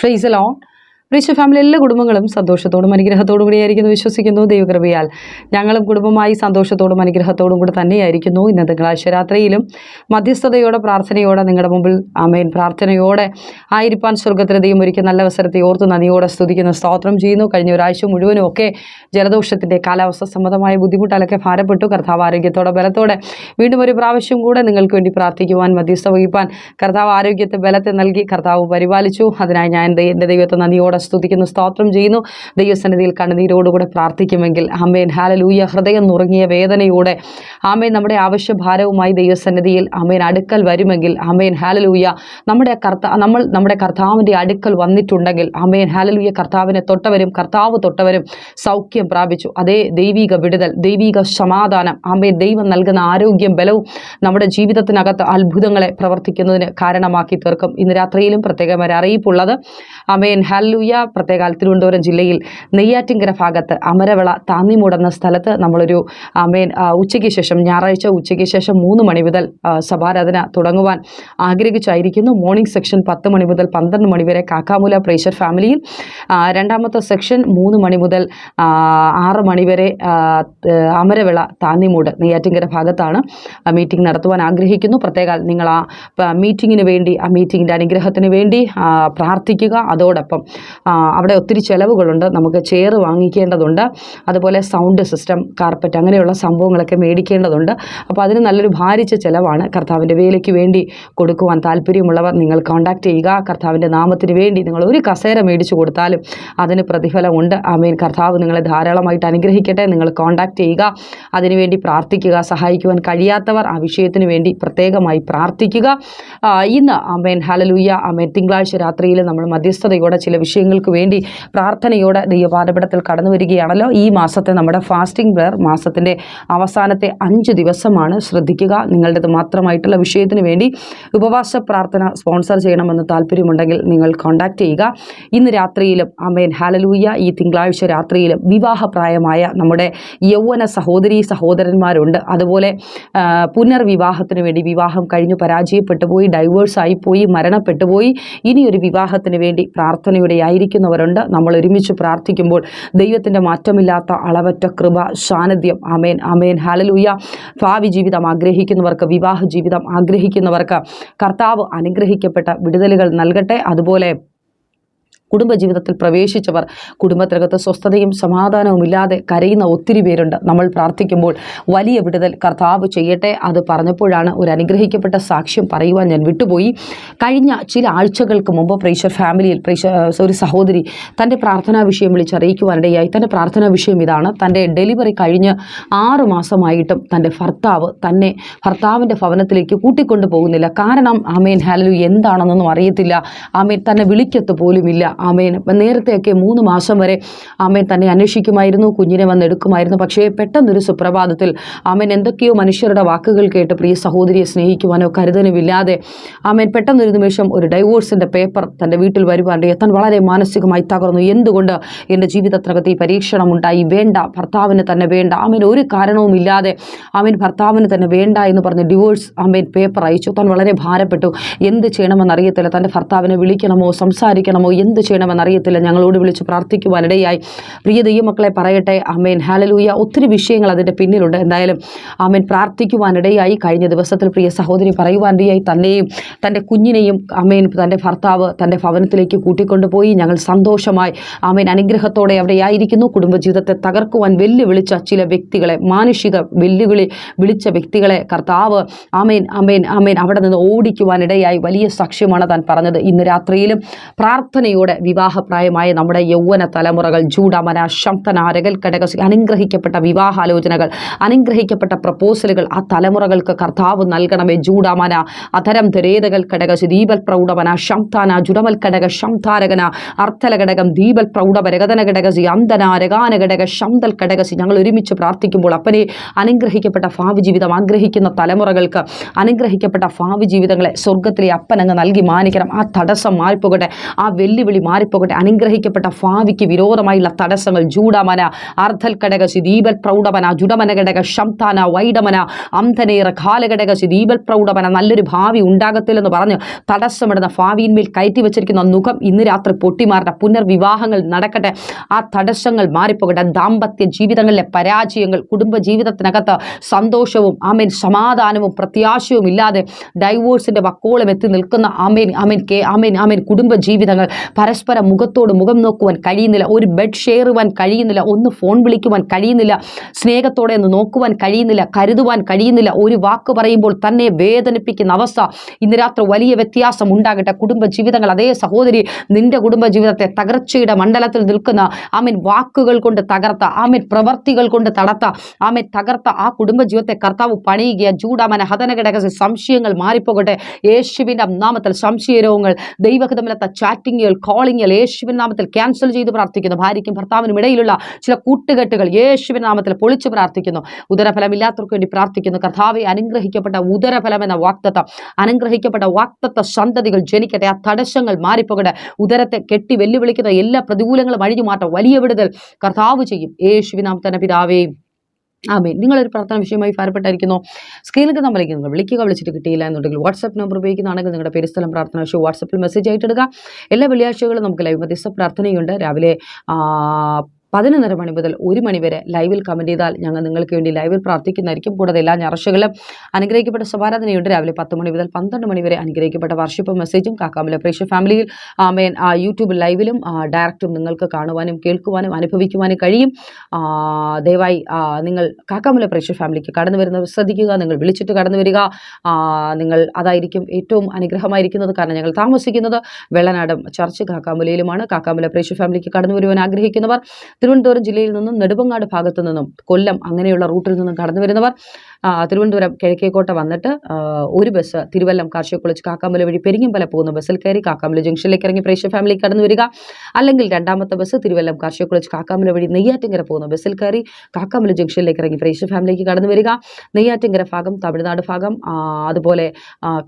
Price எல்லாம் rich family എല്ലാ കുടുംബങ്ങളും സന്തോഷത്തോടും അനുഗ്രഹത്തോടും കൂടിയായിരിക്കുന്നു വിശ്വസിക്കുന്നു. ദൈവകൃപയാൽ ഞങ്ങളും കുടുംബമായി സന്തോഷത്തോടും അനുഗ്രഹത്തോടും കൂടെ തന്നെയായിരിക്കുന്നു. ഇന്ന് തിങ്കളാഴ്ച രാത്രിയിലും മധ്യസ്ഥതയോടെ പ്രാർത്ഥനയോടെ നിങ്ങളുടെ മുമ്പിൽ ആമേൻ. പ്രാർത്ഥനയോടെ ആയിരിക്കാൻ സ്വർഗത്തിന് ദൈവം ഒരുക്കിയ നല്ല അവസരത്തെ ഓർത്ത് നന്ദിയോടെ സ്തുതിക്കുന്ന. സ്തോത്രം ചെയ്യുന്നു. കഴിഞ്ഞ ഒരാഴ്ച മുഴുവനും ഒക്കെ ജലദോഷത്തിന്റെ കാലാവസ്ഥ സംബന്ധമായ ബുദ്ധിമുട്ടാലൊക്കെ ഭാരപ്പെട്ടു. കർത്താവ് ആരോഗ്യത്തോടെ ബലത്തോടെ വീണ്ടും ഒരു പ്രാവശ്യം കൂടെ നിങ്ങൾക്ക് വേണ്ടി പ്രാർത്ഥിക്കുവാൻ മധ്യസ്ഥ വഹിപ്പാൻ കർത്താവ് ആരോഗ്യത്തെ ബലത്തെ നൽകി കർത്താവ് പരിപാലിച്ചു. അതിനായി ഞാൻ എന്റെ ദൈവത്തെ നന്ദിയോടെ സ്തുതിക്കുന്നു സ്തോത്രം ചെയ്യുന്നു. ദൈവസന്നിധിയിൽ കണ്ണുനീരോടുകൂടെ പ്രാർത്ഥിക്കുമെങ്കിൽ അമ്മേൻ ഹാലലൂയ ഹൃദയം നുറങ്ങിയ വേദനയോടെ ആമേൻ. നമ്മുടെ ആവശ്യഭാരവുമായി ദൈവസന്നിധിയിൽ അമ്മേൻ അടുക്കൽ വരുമെങ്കിൽ അമ്മേൻ ഹാലലൂയ നമ്മുടെ കർത്ത നമ്മൾ നമ്മുടെ കർത്താവിന്റെ അടുക്കൽ വന്നിട്ടുണ്ടെങ്കിൽ അമ്മേൻ ഹാലലൂയ കർത്താവിനെ തൊട്ടവരും കർത്താവ് തൊട്ടവരും സൗഖ്യം പ്രാപിച്ചു. അതേ ദൈവിക വിടുതൽ ദൈവിക സമാധാനം അമ്മേൻ ദൈവം നൽകുന്ന ആരോഗ്യം ബലവും നമ്മുടെ ജീവിതത്തിനകത്ത് അത്ഭുതങ്ങളെ പ്രവർത്തിക്കുന്നതിന് കാരണമാക്കി തീർക്കും. ഇന്ന് രാത്രിയിലും പ്രത്യേകമായ അറിയിപ്പുള്ളത്. അമേൻ ഹല്ലൂയ പ്രത്യേക തിരുവനന്തപുരം ജില്ലയിൽ നെയ്യാറ്റിങ്കര ഭാഗത്ത് അമരവിള താന്നിമൂട് എന്ന സ്ഥലത്ത് നമ്മളൊരു മെയിൻ ഉച്ചയ്ക്ക് ശേഷം ഞായറാഴ്ച ഉച്ചയ്ക്ക് ശേഷം മൂന്ന് മണി മുതൽ സഭാരാധന തുടങ്ങുവാൻ ആഗ്രഹിച്ചായിരിക്കുന്നു മോർണിംഗ് സെക്ഷൻ പത്ത് മണി മുതൽ പന്ത്രണ്ട് മണി വരെ കാക്കാമൂല പ്രേഷർ ഫാമിലിയിൽ രണ്ടാമത്തെ സെക്ഷൻ മൂന്ന് മണി മുതൽ ആറ് മണി വരെ അമരവിള താന്നിമൂട് നെയ്യാറ്റിങ്കര ഭാഗത്താണ് മീറ്റിംഗ് നടത്തുവാൻ ആഗ്രഹിക്കുന്നു. പ്രത്യേക നിങ്ങൾ ആ മീറ്റിങ്ങിന് വേണ്ടി ആ മീറ്റിങ്ങിന്റെ അനുഗ്രഹത്തിന് വേണ്ടി പ്രാർത്ഥിക്കുക. അതോടൊപ്പം അവിടെ ഒത്തിരി ചിലവുകളുണ്ട്. നമുക്ക് ചെയർ വാങ്ങിക്കേണ്ടതുണ്ട്. അതുപോലെ സൗണ്ട് സിസ്റ്റം കാർപ്പറ്റ് അങ്ങനെയുള്ള സംഭവങ്ങളൊക്കെ മേടിക്കേണ്ടതുണ്ട്. അപ്പോൾ അതിന് നല്ലൊരു ഭാരിച്ച ചിലവാണ്. കർത്താവിന്റെ വേലയ്ക്ക് വേണ്ടി കൊടുക്കുവാൻ താല്പര്യമുള്ളവർ നിങ്ങൾ കോൺടാക്റ്റ് ചെയ്യുക. കർത്താവിന്റെ നാമത്തിന് വേണ്ടി നിങ്ങൾ ഒരു കസേര മേടിച്ചു കൊടുത്താലും അതിന് പ്രതിഫലമുണ്ട്. ആമേൻ. കർത്താവ് നിങ്ങളെ ധാരാളമായിട്ട് അനുഗ്രഹിക്കട്ടെ. നിങ്ങൾ കോൺടാക്റ്റ് ചെയ്യുക. അതിനുവേണ്ടി പ്രാർത്ഥിക്കുക. സഹായിക്കുവാൻ കഴിയാത്തവർ ആ വിഷയത്തിന് വേണ്ടി പ്രത്യേകമായി പ്രാർത്ഥിക്കുക. ഇന്ന് അമേൻ ഹലലൂയ അമേൻ തിങ്കളാഴ്ച രാത്രിയിൽ നമ്മൾ മധ്യസ്ഥതയോടെ ചില വിഷയങ്ങൾക്ക് വേണ്ടി പ്രാർത്ഥനയോടെ ദൈവപാദപിടത്തിൽ കടന്നു വരികയാണല്ലോ. ഈ മാസത്തെ നമ്മുടെ ഫാസ്റ്റിംഗ് പ്രയർ മാസത്തിന്റെ അവസാനത്തെ അഞ്ച് ദിവസമാണ്. ശ്രദ്ധിക്കുക നിങ്ങളുടേത് മാത്രമായിട്ടുള്ള വിഷയത്തിന് വേണ്ടി ഉപവാസ പ്രാർത്ഥന സ്പോൺസർ ചെയ്യണമെന്ന് താല്പര്യമുണ്ടെങ്കിൽ നിങ്ങൾ കോൺടാക്റ്റ് ചെയ്യുക. ഇന്ന് രാത്രിയിലും അമ്മേൻ ഹാലലൂയ ഈ തിങ്കളാഴ്ച രാത്രിയിലും വിവാഹപ്രായമായ നമ്മുടെ യൗവന സഹോദരി സഹോദരന്മാരുണ്ട്. അതുപോലെ പുനർവിവാഹത്തിന് വേണ്ടി വിവാഹം കഴിഞ്ഞു പരാജയപ്പെട്ടു പോയി ഡൈവേഴ്സ് പോയി മരണപ്പെട്ടു പോയി. ഇനിയൊരു വിവാഹത്തിന് വേണ്ടി പ്രാർത്ഥനയുടെ ആയിരിക്കുന്നവരുണ്ട്. നമ്മൾ ഒരുമിച്ച് പ്രാർത്ഥിക്കുമ്പോൾ ദൈവത്തിന്റെ മാറ്റമില്ലാത്ത അളവറ്റ കൃപ സാന്നിധ്യം. അമേൻ അമേൻ ഹാലലൂയ ഭാവി ജീവിതം ആഗ്രഹിക്കുന്നവർക്ക് വിവാഹ ജീവിതം ആഗ്രഹിക്കുന്നവർക്ക് കർത്താവ് അനുഗ്രഹിക്കപ്പെട്ട വിടുതലുകൾ നൽകട്ടെ. അതുപോലെ കുടുംബജീവിതത്തിൽ പ്രവേശിച്ചവർ കുടുംബത്തിനകത്ത് സ്വസ്ഥതയും സമാധാനവും ഇല്ലാതെ കരയുന്ന ഒത്തിരി പേരുണ്ട്. നമ്മൾ പ്രാർത്ഥിക്കുമ്പോൾ വലിയ വിടുതൽ കർത്താവ് ചെയ്യട്ടെ അത് പറഞ്ഞപ്പോഴാണ് ഒരു അനുഗ്രഹിക്കപ്പെട്ട സാക്ഷ്യം പറയുവാൻ ഞാൻ വിട്ടുപോയി. കഴിഞ്ഞ ചില ആഴ്ചകൾക്ക് മുമ്പ് പ്രേഷർ ഫാമിലിയിൽ പ്രേഷർ ഒരു സഹോദരി തന്റെ പ്രാർത്ഥനാ വിഷയം വിളിച്ചറിയിക്കുവാനിടയായി. തന്റെ പ്രാർത്ഥനാ വിഷയം ഇതാണ്. തന്റെ ഡെലിവറി കഴിഞ്ഞ് ആറ് മാസമായിട്ടും തന്റെ ഭർത്താവ് തന്നെ ഭർത്താവിന്റെ ഭവനത്തിലേക്ക് കൂട്ടിക്കൊണ്ടു പോകുന്നില്ല കാരണം ആമേൻ ഹാലലു എന്താണെന്നൊന്നും അറിയത്തില്ല. ആമേൻ തന്നെ വിളിക്കത്ത് പോലുമില്ല. ആമേൻ. നേരത്തെയൊക്കെ മൂന്ന് മാസം വരെ ആമേൻ തന്നെ അന്വേഷിക്കുമായിരുന്നു കുഞ്ഞിനെ വന്ന് എടുക്കുമായിരുന്നു. പക്ഷേ പെട്ടെന്നൊരു സുപ്രഭാതത്തിൽ ആമേൻ എന്തൊക്കെയോ മനുഷ്യരുടെ വാക്കുകൾ കേട്ട് പ്രിയ സഹോദരിയെ സ്നേഹിക്കുവാനോ കരുതനുമില്ലാതെ ആമേൻ പെട്ടെന്നൊരു നിമിഷം ഒരു ഡൈവോഴ്സിന്റെ പേപ്പർ തന്റെ വീട്ടിൽ വരുവാണ്ട് താൻ വളരെ മാനസികമായി തകർന്നു. എന്തുകൊണ്ട് എന്റെ ജീവിതത്തിനകത്ത് ഈ പരീക്ഷണം ഉണ്ടായി വേണ്ട ഭർത്താവിന് തന്നെ വേണ്ട. ആമേൻ ഒരു കാരണവുമില്ലാതെ ആമേൻ ഭർത്താവിന് തന്നെ വേണ്ട എന്ന് പറഞ്ഞ് ഡിവോഴ്സ് ആമേൻ പേപ്പർ അയച്ചു. താൻ വളരെ ഭാരപ്പെട്ടു. എന്ത് ചെയ്യണമെന്ന് അറിയത്തില്ല തന്റെ ഭർത്താവിനെ വിളിക്കണമോ സംസാരിക്കണമോ എന്ത് ചെയ്യണമെന്ന് അറിയത്തില്ല ഞങ്ങളോട് വിളിച്ച് പ്രാർത്ഥിക്കുവാനിടയായി പ്രിയ ദൈവമക്കളെ പറയട്ടെ. ആമേൻ. ഹാലലൂയ ഒത്തിരി വിഷയങ്ങൾ അതിന്റെ പിന്നിലുണ്ട്. എന്തായാലും ആമേൻ പ്രാർത്ഥിക്കുവാനിടയായി കഴിഞ്ഞ ദിവസത്തിൽ പ്രിയ സഹോദരി പറയുവാനിടയായി തന്നെയും തന്റെ കുഞ്ഞിനെയും ആമേൻ തന്റെ ഭർത്താവ് തന്റെ ഭവനത്തിലേക്ക് കൂട്ടിക്കൊണ്ടുപോയി. ഞങ്ങൾ സന്തോഷമായി. ആമേൻ. അനുഗ്രഹത്തോടെ അവിടെയായിരിക്കുന്നു കുടുംബജീവിതത്തെ തകർക്കുവാൻ വെല്ലുവിളിച്ച ചില വ്യക്തികളെ മാനുഷിക വെല്ലുവിളി വിളിച്ച വ്യക്തികളെ കർത്താവ് അമേൻ അമേൻ അമേൻ അവിടെ നിന്ന് ഓടിക്കുവാനിടയായി വലിയ സാക്ഷ്യമാണ് താൻ പറഞ്ഞത്. ഇന്ന് രാത്രിയിലും പ്രാർത്ഥനയോടെ വിവാഹപ്രായമായ നമ്മുടെ യൗവന തലമുറകൾ ജൂഡമന ശംതനാരകൽ കടകസി അനുഗ്രഹിക്കപ്പെട്ട വിവാഹാലോചനകൾ അനുഗ്രഹിക്കപ്പെട്ട പ്രപ്പോസലുകൾ ആ തലമുറകൾക്ക് കർത്താവ് നൽകണമേ. ജൂഡമന അധരം ധരേതകൾ കടക ദീപൽ പ്രൗഢമന ശംതാന ജുഡമൽ കടക ശംതാരകന അർത്ഥല ഘടകം ദീപൽ പ്രൗഢപരകതന ഘടകസി അന്തന രകാന ഘടക ശംതൽ കടകസി ഞങ്ങൾ ഒരുമിച്ച് പ്രാർത്ഥിക്കുമ്പോൾ അപ്പനെ അനുഗ്രഹിക്കപ്പെട്ട ഭാവി ജീവിതം ആഗ്രഹിക്കുന്ന തലമുറകൾക്ക് അനുഗ്രഹിക്കപ്പെട്ട ഭാവി ജീവിതങ്ങളെ സ്വർഗത്തിലെ അപ്പനങ്ങ് നൽകി മാനിക്കണം. ആ തടസ്സം മാറിപ്പോകട്ടെ. ആ വെല്ലുവിളി മാറിപ്പോകട്ടെ. അനുഗ്രഹിക്കപ്പെട്ട ഭാവിക്ക് വിരോധമായുള്ള തടസ്സങ്ങൾ. ജൂഡമന അർദ്ധൽ അർദ്ധൽഘടകശി ദീപൽ പ്രൗഢമന ജുഡമന ഘടക ശംതാന വൈഡമന അന്ധനേറ കാലഘടകശി ദീപൽ പ്രൗഢമന നല്ലൊരു ഭാവി ഉണ്ടാകത്തില്ലെന്ന് പറഞ്ഞ് തടസ്സമിടുന്ന ഭാവിയിന്മേൽ കയറ്റി വെച്ചിരിക്കുന്ന മുഖം ഇന്ന് രാത്രി പൊട്ടിമാറട്ടെ പുനർവിവാഹങ്ങൾ നടക്കട്ടെ. ആ തടസ്സങ്ങൾ മാറിപ്പോകട്ടെ. ദാമ്പത്യ ജീവിതങ്ങളിലെ പരാജയങ്ങൾ കുടുംബ ജീവിതത്തിനകത്ത് സന്തോഷവും ആമേൻ സമാധാനവും പ്രത്യാശയും ഇല്ലാതെ ഡൈവോഴ്സിന്റെ വക്കോളം എത്തി നിൽക്കുന്ന ആമേൻ ആമേൻ കെ ആമേൻ ആമേൻ കുടുംബ ജീവിതങ്ങൾ പരസ്പരം മുഖത്തോട് മുഖം നോക്കുവാൻ കഴിയുന്നില്ല. ഒരു ബെഡ് ഷെയർ ചെയ്യുവാൻ കഴിയുന്നില്ല. ഒന്ന് ഫോൺ വിളിക്കുവാൻ കഴിയുന്നില്ല. സ്നേഹത്തോടെ ഒന്ന് നോക്കുവാൻ കഴിയുന്നില്ല. കരുതുവാൻ കഴിയുന്നില്ല. ഒരു വാക്ക് പറയുമ്പോൾ തന്നെ വേദനിപ്പിക്കുന്ന അവസ്ഥ. ഇന്ന് രാത്രി വലിയ വ്യത്യാസം ഉണ്ടാകട്ടെ. കുടുംബ ജീവിതങ്ങൾ. അതേ സഹോദരി നിന്റെ കുടുംബ ജീവിതത്തെ തകർച്ചയുടെ മണ്ഡലത്തിൽ നിൽക്കുന്ന ആമീൻ വാക്കുകൾ കൊണ്ട് തകർത്ത ആമീൻ പ്രവർത്തികൾ കൊണ്ട് തടത്ത ആമീൻ തകർത്ത ആ കുടുംബ ജീവിതത്തെ കർത്താവ് പണിയുക ചൂടാമന ഹതനഘടക സംശയങ്ങൾ മാറിപ്പോകട്ടെ. യേശുവിന്റെ നാമത്തിൽ സംശയരോഗങ്ങൾ ദൈവഹിതമില്ലാത്ത ചാറ്റിങ്ങുകൾ കോളിങ്ങുകൾ യേശുവിൻ നാമത്തിൽ ക്യാൻസൽ ചെയ്ത് പ്രാർത്ഥിക്കുന്നു. ഭാര്യയ്ക്കും ഭർത്താവിനും ഇടയിലുള്ള ചില കൂട്ടുകെട്ടുകൾ യേശുവിൻ നാമത്തിൽ പൊളിച്ചു പ്രാർത്ഥിക്കുന്നു. ഉദരഫലമില്ലാത്തവർക്ക് വേണ്ടി പ്രാർത്ഥിക്കുന്നു. കർത്താവെ അനുഗ്രഹിക്കപ്പെട്ട ഉദരഫലം എന്ന വാക്തത്വം അനുഗ്രഹിക്കപ്പെട്ട വാക്തത്വ സന്തതികൾ ജനിക്കട്ടെ. ആ തടസ്സങ്ങൾ മാറിപ്പോകട്ടെ. ഉദരത്തെ കെട്ടി വെല്ലുവിളിക്കുന്ന എല്ലാ പ്രതികൂലങ്ങളും അഴിഞ്ഞു മാറ്റം വലിയ വിടുതൽ കർത്താവ് ചെയ്യും. യേശുവിനാം തന്നെ പിതാവേ. ആമേ നിങ്ങളൊരു പ്രാർത്ഥന വിഷയമായി ഭാരപ്പെട്ടായിരിക്കുന്നു. സ്ക്രീനിൽ നമ്മളിലേക്ക് നിങ്ങൾ വിളിക്കുക. വിളിച്ചിട്ട് കിട്ടിയില്ല എന്നുണ്ടെങ്കിൽ വാട്സപ്പ് നമ്പർ ഉപയോഗിക്കുന്നതാണെങ്കിൽ നിങ്ങളുടെ പെരുസ്ഥലം പ്രാർത്ഥന വിഷയം വാട്സപ്പിൽ മെസ്സേജ് ആയിട്ടിടുക എല്ലാ വെള്ളിയാഴ്ചകളും നമുക്ക് ലൈവ് മധ്യസ്ഥ പ്രാർത്ഥനയുണ്ട്. രാവിലെ പതിനൊന്നര മണി മുതൽ ഒരു മണി വരെ ലൈവിൽ കമന്റ് ചെയ്താൽ ഞങ്ങൾ നിങ്ങൾക്ക് വേണ്ടി ലൈവിൽ പ്രാർത്ഥിക്കുന്നതായിരിക്കും. കൂടാതെ എല്ലാ ഞായറാഴ്ചകളും അനുഗ്രഹിക്കപ്പെട്ട സമാരാധനയുണ്ട് രാവിലെ പത്ത് മണി മുതൽ പന്ത്രണ്ട് മണി വരെ അനുഗ്രഹിക്കപ്പെട്ട വർഷിപ്പ് മെസ്സേജും കാക്കാമല പ്രേക്ഷ ഫാമിലിയിൽ ആമേൻ. യൂട്യൂബ് ലൈവിലും ഡയറക്റ്റും നിങ്ങൾക്ക് കാണുവാനും കേൾക്കുവാനും അനുഭവിക്കുവാനും കഴിയും. ദയവായി നിങ്ങൾ കാക്കാമല പ്രേക്ഷ ഫാമിലിക്ക് കടന്നു വരുന്നവർ ശ്രദ്ധിക്കുക. നിങ്ങൾ വിളിച്ചിട്ട് കടന്നു വരിക. നിങ്ങൾ അതായിരിക്കും ഏറ്റവും അനുഗ്രഹമായിരിക്കുന്നത്. കാരണം ഞങ്ങൾ താമസിക്കുന്നത് വെള്ളനാടം ചർച്ച് കാക്കാമലയിലുമാണ്. കാക്കാമല പ്രേക്ഷ ഫാമിലിക്ക് കടന്നു വരുവാൻ ആഗ്രഹിക്കുന്നവർ തിരുവനന്തപുരം ജില്ലയിൽ നിന്നും നെടുമങ്ങാട് ഭാഗത്തു നിന്നും കൊല്ലം അങ്ങനെയുള്ള റൂട്ടിൽ നിന്നും കടന്നു വരുന്നവർ തിരുവനന്തപുരം കിഴക്കേക്കോട്ട വന്നിട്ട് ഒരു ബസ് തിരുവല്ലം കാർഷിക കോളേജ് കാക്കാമല വഴി പെരിങ്ങമ്പല പോകുന്ന ബസ്സിൽ കയറി കാക്കാമല ജംഗ്ഷനിലേക്ക് ഇറങ്ങി പ്രേക്ഷക ഫാമിലി കടന്നു വരിക. അല്ലെങ്കിൽ രണ്ടാമത്തെ ബസ് തിരുവല്ലം കാർഷിക കോളേജ് കാക്കാമല വഴി നെയ്യാറ്റിങ്കര പോകുന്ന ബസ്സിൽ കയറി കാക്കാമല ജംഗ്ഷനിലേക്ക് ഇറങ്ങി പ്രേക്ഷക ഫാമിലിക്ക് കടന്നു വരിക. നെയ്യാറ്റിങ്കര ഭാഗം തമിഴ്നാട് ഭാഗം അതുപോലെ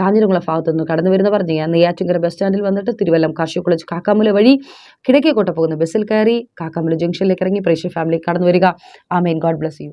കാഞ്ഞിരംകുളം ഭാഗത്തു നിന്ന് കടന്നു വരുന്നവർ നെയ്യാ നെയ്യാറ്റിങ്കര ബസ് സ്റ്റാൻഡിൽ വന്നിട്ട് തിരുവല്ലം കാർഷിക കോളേജ് കാക്കാമല വഴി കിഴക്കേക്കോട്ട പോകുന്ന ബസ്സിൽ കയറി കാക്കാമല ജംഗ്ഷനിലേക്ക് ഇറങ്ങി പ്രേക്ഷക ഫാമിലി കടന്നു വരിക. Amen. God bless you.